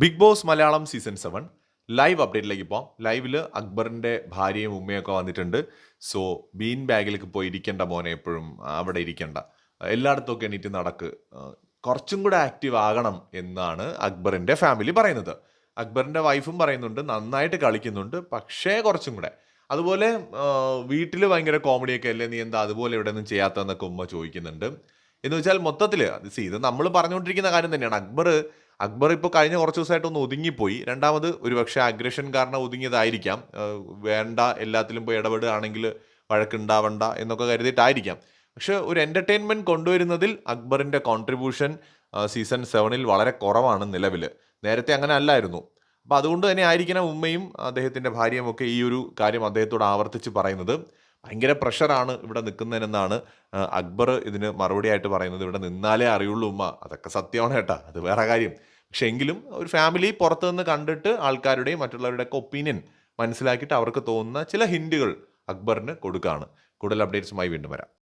Bigg Boss Malayalam season seven live അപ്ഡേറ്റിലേക്ക് പോകാം ലൈവിൽ അക്ബറിന്റെ ഭാര്യയും ഉമ്മയൊക്കെ വന്നിട്ടുണ്ട്. സോ ബീൻ ബാഗിലേക്ക് പോയി ഇരിക്കേണ്ട മോനെ എപ്പോഴും അവിടെ ഇരിക്കേണ്ട. എല്ലായിടത്തും ഒക്കെ എണീറ്റ് നടക്ക്. കുറച്ചും കൂടെ ആക്റ്റീവ് ആകണം എന്നാണ് അക്ബറിന്റെ ഫാമിലി പറയുന്നത്. അക്ബറിന്റെ വൈഫും പറയുന്നുണ്ട് നന്നായിട്ട് കളിക്കുന്നുണ്ട് പക്ഷേ കുറച്ചും കൂടെ. അതുപോലെ വീട്ടിൽ ഭയങ്കര കോമഡിയൊക്കെ അല്ലേ നീ എന്താ അതുപോലെ ഇവിടെ ഒന്നും ചെയ്യാത്തതെന്നൊക്കെ ഉമ്മ ചോദിക്കുന്നുണ്ട്. എന്ന് വെച്ചാൽ മൊത്തത്തിൽ ഇത് നമ്മൾ പറഞ്ഞുകൊണ്ടിരിക്കുന്ന കാര്യം തന്നെയാണ്. അക്ബർ അക്ബർ ഇപ്പോൾ കഴിഞ്ഞ കുറച്ച് ദിവസമായിട്ടൊന്ന് ഒതുങ്ങിപ്പോയി. രണ്ടാമത് ഒരുപക്ഷെ അഗ്രഷൻ കാരണം ഒതുങ്ങിയതായിരിക്കാം. വേണ്ട എല്ലാത്തിലും പോയി ഇടപെടുകയാണെങ്കിൽ വഴക്കുണ്ടാവണ്ട എന്നൊക്കെ കരുതിയിട്ടായിരിക്കാം. പക്ഷെ ഒരു എന്റർടൈൻമെന്റ് കൊണ്ടുവരുന്നതിൽ അക്ബറിന്റെ കോൺട്രിബ്യൂഷൻ സീസൺ സെവനിൽ വളരെ കുറവാണ് നിലവിൽ നേരത്തെ അങ്ങനെ അല്ലായിരുന്നു. അപ്പോൾ അതുകൊണ്ട് തന്നെ ആയിരിക്കണം ഉമ്മയും അദ്ദേഹത്തിന്റെ ഭാര്യയും ഒക്കെ ഈ ഒരു കാര്യം അദ്ദേഹത്തോട് ആവർത്തിച്ച് പറയുന്നത്. ഭയങ്കര പ്രഷറാണ് ഇവിടെ നിൽക്കുന്നതിനെന്നാണ് അക്ബർ ഇതിന് മറുപടിയായിട്ട് പറയുന്നത്. ഇവിടെ നിന്നാലേ അറിയുള്ളൂ ഉമ്മ. അതൊക്കെ സത്യമാണ് കേട്ടാ. അത് വേറെ കാര്യം. പക്ഷെ എങ്കിലും ഒരു ഫാമിലി പുറത്തുനിന്ന് കണ്ടിട്ട് ആൾക്കാരുടെയും മറ്റുള്ളവരുടെയൊക്കെ ഒപ്പീനിയൻ മനസ്സിലാക്കിയിട്ട് അവർക്ക് തോന്നുന്ന ചില ഹിൻഡുകൾ അക്ബറിന് കൊടുക്കുകയാണ് കൂടുതൽ അപ്ഡേറ്റ്സുമായി വീണ്ടും വരാം.